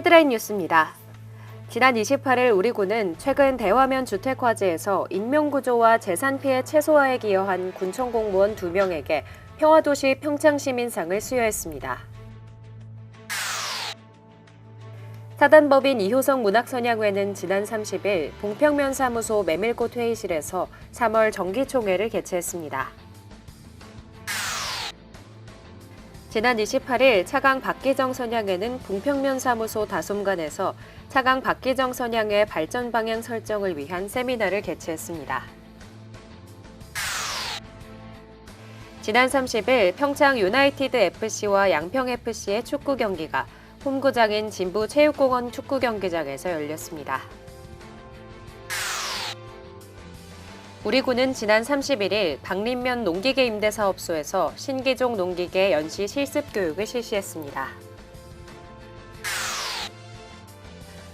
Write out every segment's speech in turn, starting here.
헤드라인 뉴스입니다. 지난 28일 우리 군은 최근 대화면 주택화재에서 인명구조와 재산 피해 최소화에 기여한 군청 공무원 2명에게 평화도시 평창시민상을 수여했습니다. 사단법인 이효성 문학선양회는 지난 30일 봉평면 사무소 메밀꽃 회의실에서 3월 정기총회를 개최했습니다. 지난 28일 차강 박기정 선양회는 봉평면 사무소 다솜관에서 차강 박기정 선양회 발전 방향 설정을 위한 세미나를 개최했습니다. 지난 30일 평창 유나이티드 FC와 양평 FC의 축구 경기가 홈구장인 진부 체육공원 축구 경기장에서 열렸습니다. 우리 군은 지난 31일 박림면 농기계 임대사업소에서 신기종 농기계 연시 실습 교육을 실시했습니다.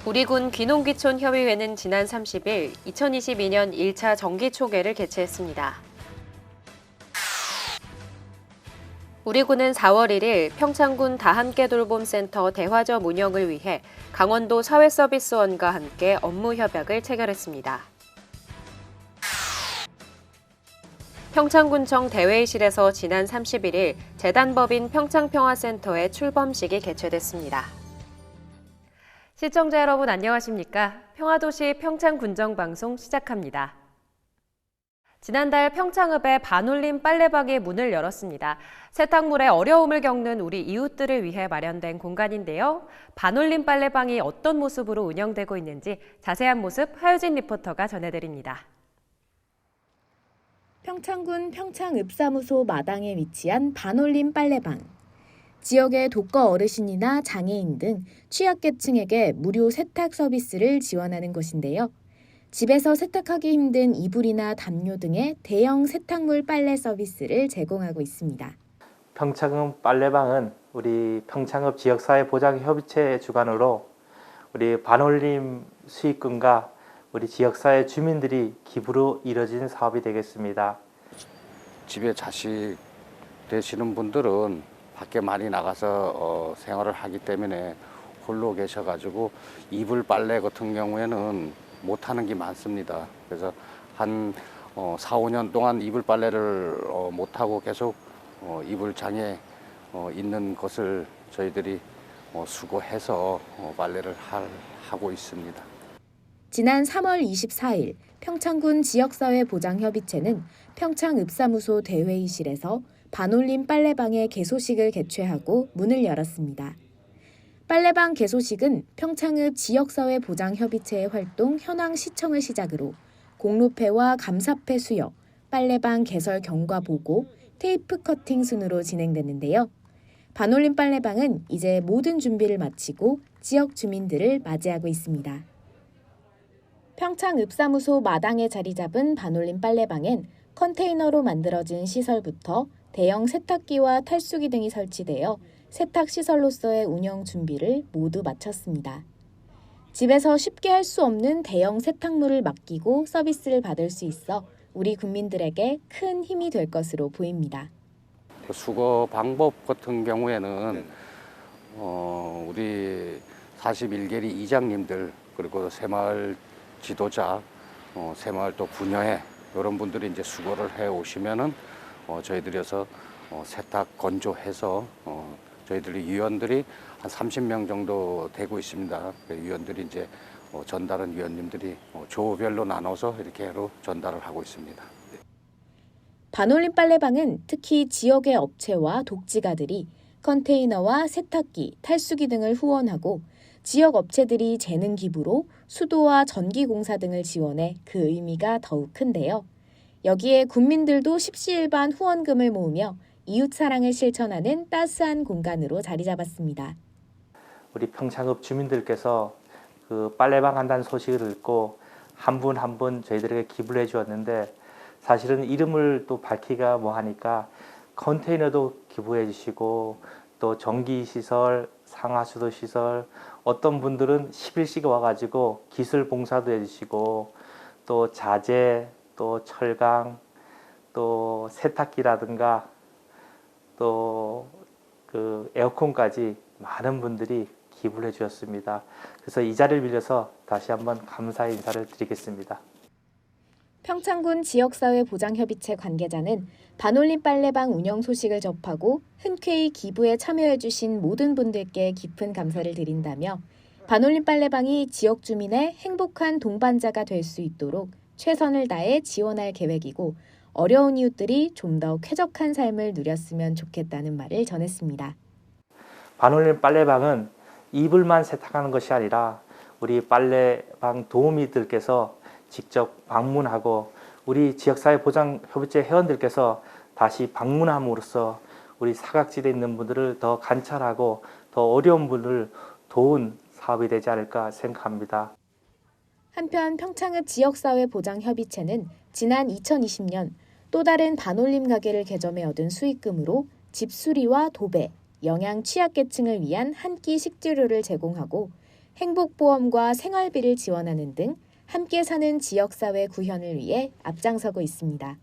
우리 군 귀농귀촌 협의회는 지난 30일 2022년 1차 정기총회를 개최했습니다. 우리 군은 4월 1일 평창군 다함께 돌봄 센터 대화점 운영을 위해 강원도 사회서비스원과 함께 업무 협약을 체결했습니다. 평창군청 대회의실에서 지난 31일 재단법인 평창평화센터의 출범식이 개최됐습니다. 시청자 여러분 안녕하십니까? 평화도시 평창군정방송 시작합니다. 지난달 평창읍에 반올림 빨래방이 문을 열었습니다. 세탁물에 어려움을 겪는 우리 이웃들을 위해 마련된 공간인데요. 반올림 빨래방이 어떤 모습으로 운영되고 있는지 자세한 모습 하유진 리포터가 전해드립니다. 평창군 평창읍사무소 마당에 위치한 반올림 빨래방. 지역의 독거 어르신이나 장애인 등 취약계층에게 무료 세탁 서비스를 지원하는 곳인데요. 집에서 세탁하기 힘든 이불이나 담요 등의 대형 세탁물 빨래 서비스를 제공하고 있습니다. 평창읍 빨래방은 우리 평창읍 지역사회보장협의체 주관으로 우리 반올림 수익금과 우리 지역사회 주민들이 기부로 이뤄진 사업이 되겠습니다. 집에 자식 되시는 분들은 밖에 많이 나가서 어, 생활을 하기 때문에 홀로 계셔가지고 이불 빨래 같은 경우에는 못하는 게 많습니다. 그래서 한 어, 4, 5년 동안 이불 빨래를 어, 못하고 계속 어, 이불장에 어, 있는 것을 저희들이 어, 수거해서 어, 빨래를 할, 하고 있습니다. 지난 3월 24일 평창군 지역사회보장협의체는 평창 읍사무소 대회의실에서 반올림 빨래방의 개소식을 개최하고 문을 열었습니다. 빨래방 개소식은 평창읍 지역사회보장협의체의 활동 현황 시청을 시작으로 공로패와 감사패 수여, 빨래방 개설 경과 보고, 테이프 커팅 순으로 진행됐는데요. 반올림 빨래방은 이제 모든 준비를 마치고 지역 주민들을 맞이하고 있습니다. 평창 읍사무소 마당에 자리 잡은 반올림 빨래방엔 컨테이너로 만들어진 시설부터 대형 세탁기와 탈수기 등이 설치되어 세탁 시설로서의 운영 준비를 모두 마쳤습니다. 집에서 쉽게 할 수 없는 대형 세탁물을 맡기고 서비스를 받을 수 있어 우리 국민들에게 큰 힘이 될 것으로 보입니다. 그 수거 방법 같은 경우에는 어, 우리 41계리 이장님들 그리고 새마을 지도자, 어, 새마을 또 부녀회 이런 분들이 이제 수거를 해 오시면은 어, 저희들이서 어, 세탁 건조해서 어, 저희들이 위원들이 한 30명 정도 되고 있습니다. 그 위원들이 이제 어, 전달은 위원님들이 어, 조별로 나눠서 이렇게 로 전달을 하고 있습니다. 반올림 빨래방은 특히 지역의 업체와 독지가들이 컨테이너와 세탁기, 탈수기 등을 후원하고 지역 업체들이 재능 기부로 수도와 전기 공사 등을 지원해 그 의미가 더욱 큰데요. 여기에 국민들도 십시일반 후원금을 모으며 이웃 사랑을 실천하는 따스한 공간으로 자리 잡았습니다. 우리 평창읍 주민들께서 그 빨래방 한다는 소식을 듣고 한 분 한 분 저희들에게 기부를 해 주었는데 사실은 이름을 또 밝히기가 뭐 하니까 컨테이너도 기부해 주시고 또 전기 시설, 상하수도 시설 어떤 분들은 10일씩 와가지고 기술 봉사도 해주시고 또 자재, 또 철강, 또 세탁기라든가 또 그 에어컨까지 많은 분들이 기부를 해주셨습니다. 그래서 이 자리를 빌려서 다시 한번 감사의 인사를 드리겠습니다. 평창군 지역사회보장협의체 관계자는 반올림 빨래방 운영 소식을 접하고 흔쾌히 기부에 참여해주신 모든 분들께 깊은 감사를 드린다며 반올림 빨래방이 지역 주민의 행복한 동반자가 될 수 있도록 최선을 다해 지원할 계획이고 어려운 이웃들이 좀 더 쾌적한 삶을 누렸으면 좋겠다는 말을 전했습니다. 반올림 빨래방은 이불만 세탁하는 것이 아니라 우리 빨래방 도우미들께서 직접 방문하고 우리 지역사회 보장 협의체 회원들께서 다시 방문함으로써 우리 사각지대에 있는 분들을 더 관찰하고 더 어려운 분을 도운 사업이 되지 않을까 생각합니다. 한편 평창읍 지역사회보장협의체는 지난 2020년 또 다른 반올림 가게를 개점해 얻은 수익금으로 집수리와 도배, 영양 취약계층을 위한 한 끼 식재료를 제공하고 행복보험과 생활비를 지원하는 등 함께 사는 지역사회 구현을 위해 앞장서고 있습니다.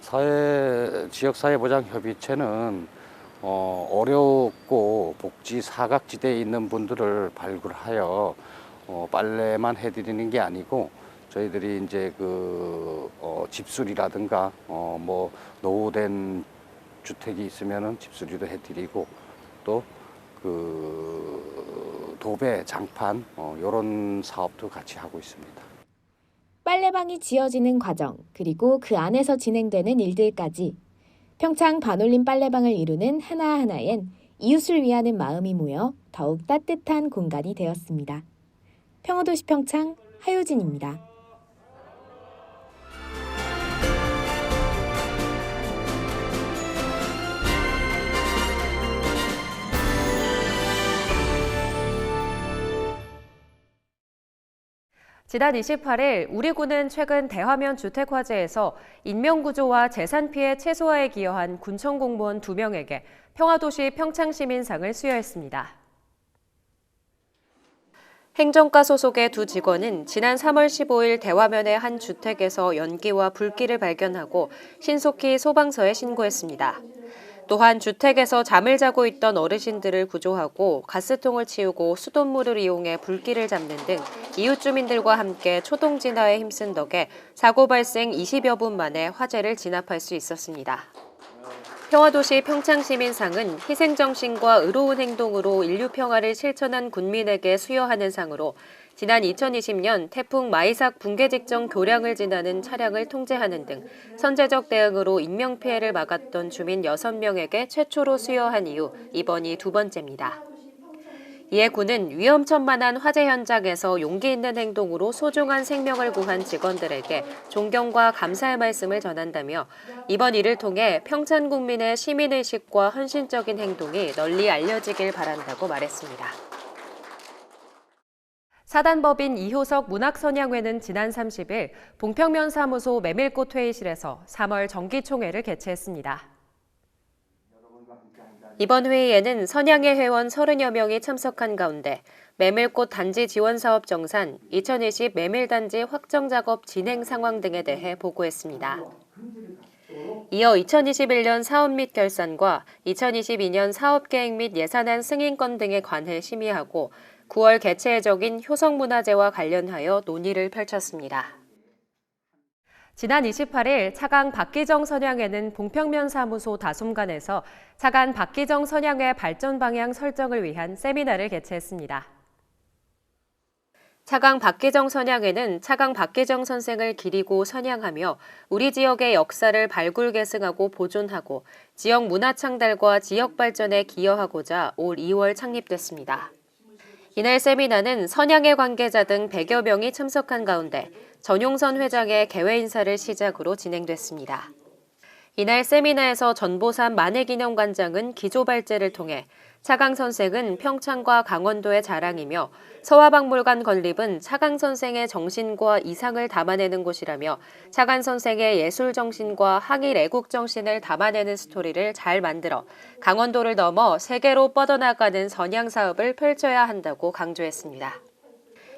사회 지역사회 보장 협의체는 어, 어렵고 복지 사각지대에 있는 분들을 발굴하여 어, 빨래만 해드리는 게 아니고 저희들이 이제 그 어, 집수리라든가 어, 뭐 노후된 주택이 있으면은 집수리도 해드리고 또그 도배 장판 어, 이런 사업도 같이 하고 있습니다. 빨래방이 지어지는 과정, 그리고 그 안에서 진행되는 일들까지 평창 반올림 빨래방을 이루는 하나하나엔 이웃을 위하는 마음이 모여 더욱 따뜻한 공간이 되었습니다. 평화도시 평창 하효진입니다. 지난 28일 우리 군은 최근 대화면 주택 화재에서 인명 구조와 재산 피해 최소화에 기여한 군청 공무원 2명에게 평화도시 평창시민상을 수여했습니다. 행정과 소속의 두 직원은 지난 3월 15일 대화면의 한 주택에서 연기와 불길을 발견하고 신속히 소방서에 신고했습니다. 또한 주택에서 잠을 자고 있던 어르신들을 구조하고 가스통을 치우고 수돗물을 이용해 불길을 잡는 등 이웃 주민들과 함께 초동 진화에 힘쓴 덕에 사고 발생 20여 분 만에 화재를 진압할 수 있었습니다. 평화도시 평창시민상은 희생정신과 의로운 행동으로 인류 평화를 실천한 군민에게 수여하는 상으로 지난 2020년 태풍 마이삭 붕괴 직전 교량을 지나는 차량을 통제하는 등 선제적 대응으로 인명피해를 막았던 주민 6명에게 최초로 수여한 이후 이번이 두 번째입니다. 이에 군은 위험천만한 화재 현장에서 용기 있는 행동으로 소중한 생명을 구한 직원들에게 존경과 감사의 말씀을 전한다며 이번 일을 통해 평창 국민의 시민의식과 헌신적인 행동이 널리 알려지길 바란다고 말했습니다. 사단법인 이효석 문학선양회는 지난 30일 봉평면 사무소 메밀꽃 회의실에서 3월 정기총회를 개최했습니다. 이번 회의에는 선양회 회원 30여 명이 참석한 가운데 메밀꽃 단지 지원 사업 정산, 2020 메밀단지 확정 작업 진행 상황 등에 대해 보고했습니다. 이어 2021년 사업 및 결산과 2022년 사업 계획 및 예산안 승인권 등에 관해 심의하고 9월 개최 예정인 효성문화제와 관련하여 논의를 펼쳤습니다. 지난 28일 차강 박기정 선양회는 봉평면 사무소 다솜관에서 차관 박기정 선양회 발전 방향 설정을 위한 세미나를 개최했습니다. 차강 박기정 선양회는 차강 박기정 선생을 기리고 선양하며 우리 지역의 역사를 발굴 계승하고 보존하고 지역 문화 창달과 지역 발전에 기여하고자 올 2월 창립됐습니다. 이날 세미나는 선양회 관계자 등 100여 명이 참석한 가운데 전용선 회장의 개회 인사를 시작으로 진행됐습니다. 이날 세미나에서 전보산 만해기념관장은 기조 발제를 통해 차강 선생은 평창과 강원도의 자랑이며 서화박물관 건립은 차강 선생의 정신과 이상을 담아내는 곳이라며 차강 선생의 예술 정신과 항일 애국 정신을 담아내는 스토리를 잘 만들어 강원도를 넘어 세계로 뻗어나가는 선양 사업을 펼쳐야 한다고 강조했습니다.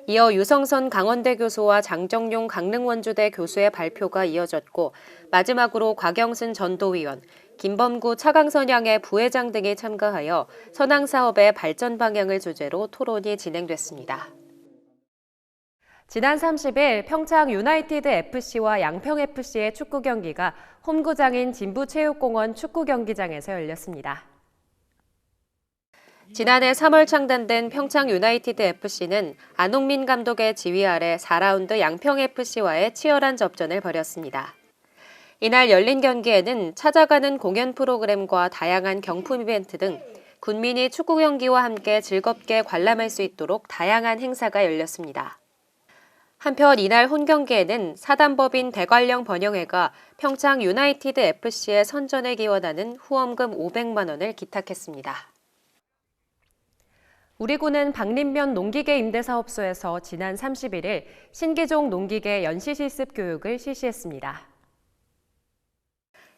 이어 유성선 강원대 교수와 장정용 강릉원주대 교수의 발표가 이어졌고 마지막으로 곽영순 전도위원, 김범구 차강선양의 부회장 등이 참가하여 선항 사업의 발전 방향을 주제로 토론이 진행됐습니다. 지난 30일 평창 유나이티드 FC와 양평 FC의 축구 경기가 홈구장인 진부체육공원 축구 경기장에서 열렸습니다. 지난해 3월 창단된 평창 유나이티드 FC는 안홍민 감독의 지휘 아래 4라운드 양평 FC와의 치열한 접전을 벌였습니다. 이날 열린 경기에는 찾아가는 공연 프로그램과 다양한 경품 이벤트 등 군민이 축구 경기와 함께 즐겁게 관람할 수 있도록 다양한 행사가 열렸습니다. 한편 이날 혼 경기에는 사단법인 대관령 번영회가 평창 유나이티드 FC의 선전에 기원하는 후원금 500만 원을 기탁했습니다. 우리군은 박림면 농기계 임대사업소에서 지난 31일 신기종 농기계 연시실습 교육을 실시했습니다.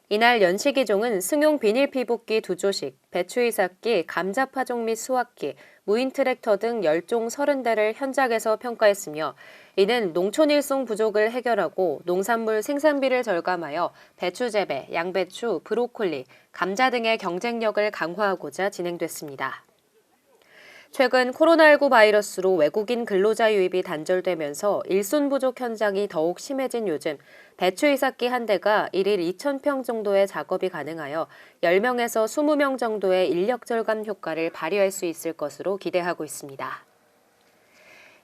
이날 연시기종은 승용 비닐 피복기 두 조식, 배추 이삭기, 감자 파종 및 수확기, 무인 트랙터 등 10종 30대를 현장에서 평가했으며 이는 농촌 일송 부족을 해결하고 농산물 생산비를 절감하여 배추 재배, 양배추, 브로콜리, 감자 등의 경쟁력을 강화하고자 진행됐습니다. 최근 코로나19 바이러스로 외국인 근로자 유입이 단절되면서 일손 부족 현장이 더욱 심해진 요즘 배추 이삭기 한 대가 일일 2,000평 정도의 작업이 가능하여 10명에서 20명 정도의 인력 절감 효과를 발휘할 수 있을 것으로 기대하고 있습니다.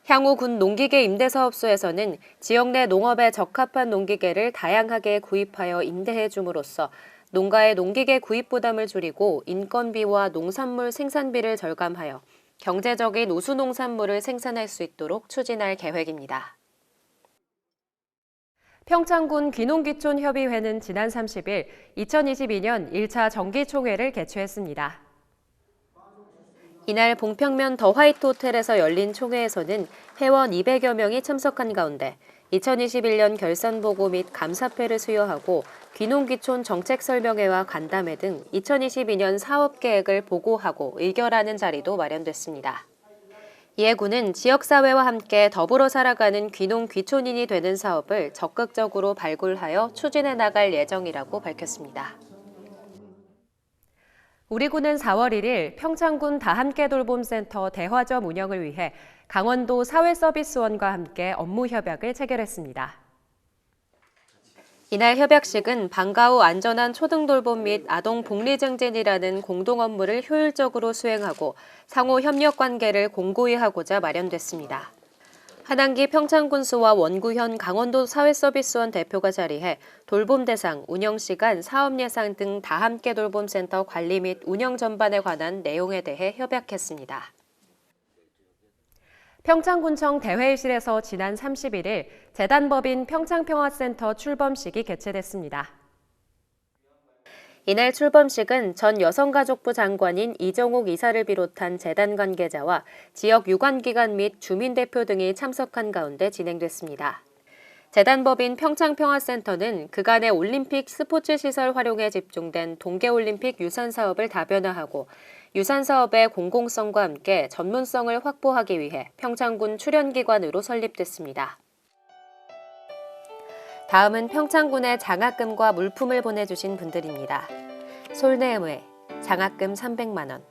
향후 군 농기계 임대사업소에서는 지역 내 농업에 적합한 농기계를 다양하게 구입하여 임대해 줌으로써 농가의 농기계 구입 부담을 줄이고 인건비와 농산물 생산비를 절감하여 경제적인 우수 농산물을 생산할 수 있도록 추진할 계획입니다. 평창군 귀농귀촌협의회는 지난 30일 2022년 1차 정기총회를 개최했습니다. 이날 봉평면 더 화이트 호텔에서 열린 총회에서는 회원 200여 명이 참석한 가운데 2021년 결산 보고 및 감사패를 수여하고 귀농귀촌 정책 설명회와 간담회 등 2022년 사업 계획을 보고하고 의결하는 자리도 마련됐습니다. 이에 군은 지역사회와 함께 더불어 살아가는 귀농 귀촌인이 되는 사업을 적극적으로 발굴하여 추진해 나갈 예정이라고 밝혔습니다. 우리 군은 4월 1일 평창군 다함께 돌봄센터 대화점 운영을 위해 강원도 사회서비스원과 함께 업무 협약을 체결했습니다. 이날 협약식은 방과 후 안전한 초등돌봄 및 아동 복리 증진이라는 공동 업무를 효율적으로 수행하고 상호 협력 관계를 공고히 하고자 마련됐습니다. 한항기 평창군수와 원구현 강원도 사회서비스원 대표가 자리해 돌봄 대상, 운영 시간, 사업 예상 등 다 함께 돌봄센터 관리 및 운영 전반에 관한 내용에 대해 협약했습니다. 평창군청 대회의실에서 지난 31일 재단법인 평창평화센터 출범식이 개최됐습니다. 이날 출범식은 전 여성가족부 장관인 이정옥 이사를 비롯한 재단 관계자와 지역 유관기관 및 주민대표 등이 참석한 가운데 진행됐습니다. 재단법인 평창평화센터는 그간의 올림픽 스포츠 시설 활용에 집중된 동계올림픽 유산 사업을 다변화하고 유산 사업의 공공성과 함께 전문성을 확보하기 위해 평창군 출연기관으로 설립됐습니다. 다음은 평창군의 장학금과 물품을 보내주신 분들입니다. 솔네음회 장학금 300만 원.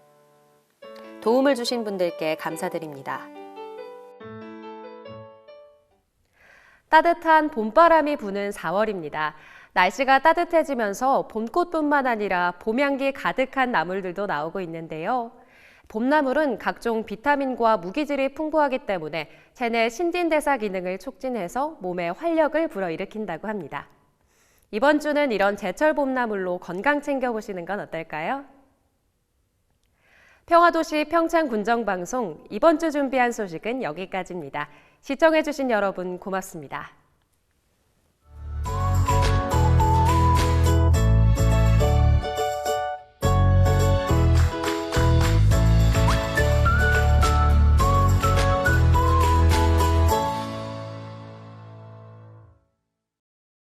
도움을 주신 분들께 감사드립니다. 따뜻한 봄바람이 부는 4월입니다. 날씨가 따뜻해지면서 봄꽃뿐만 아니라 봄향기 가득한 나물들도 나오고 있는데요. 봄나물은 각종 비타민과 무기질이 풍부하기 때문에 체내 신진대사 기능을 촉진해서 몸에 활력을 불어일으킨다고 합니다. 이번 주는 이런 제철 봄나물로 건강 챙겨보시는 건 어떨까요? 평화도시 평창 군정방송 이번 주 준비한 소식은 여기까지입니다. 시청해주신 여러분 고맙습니다.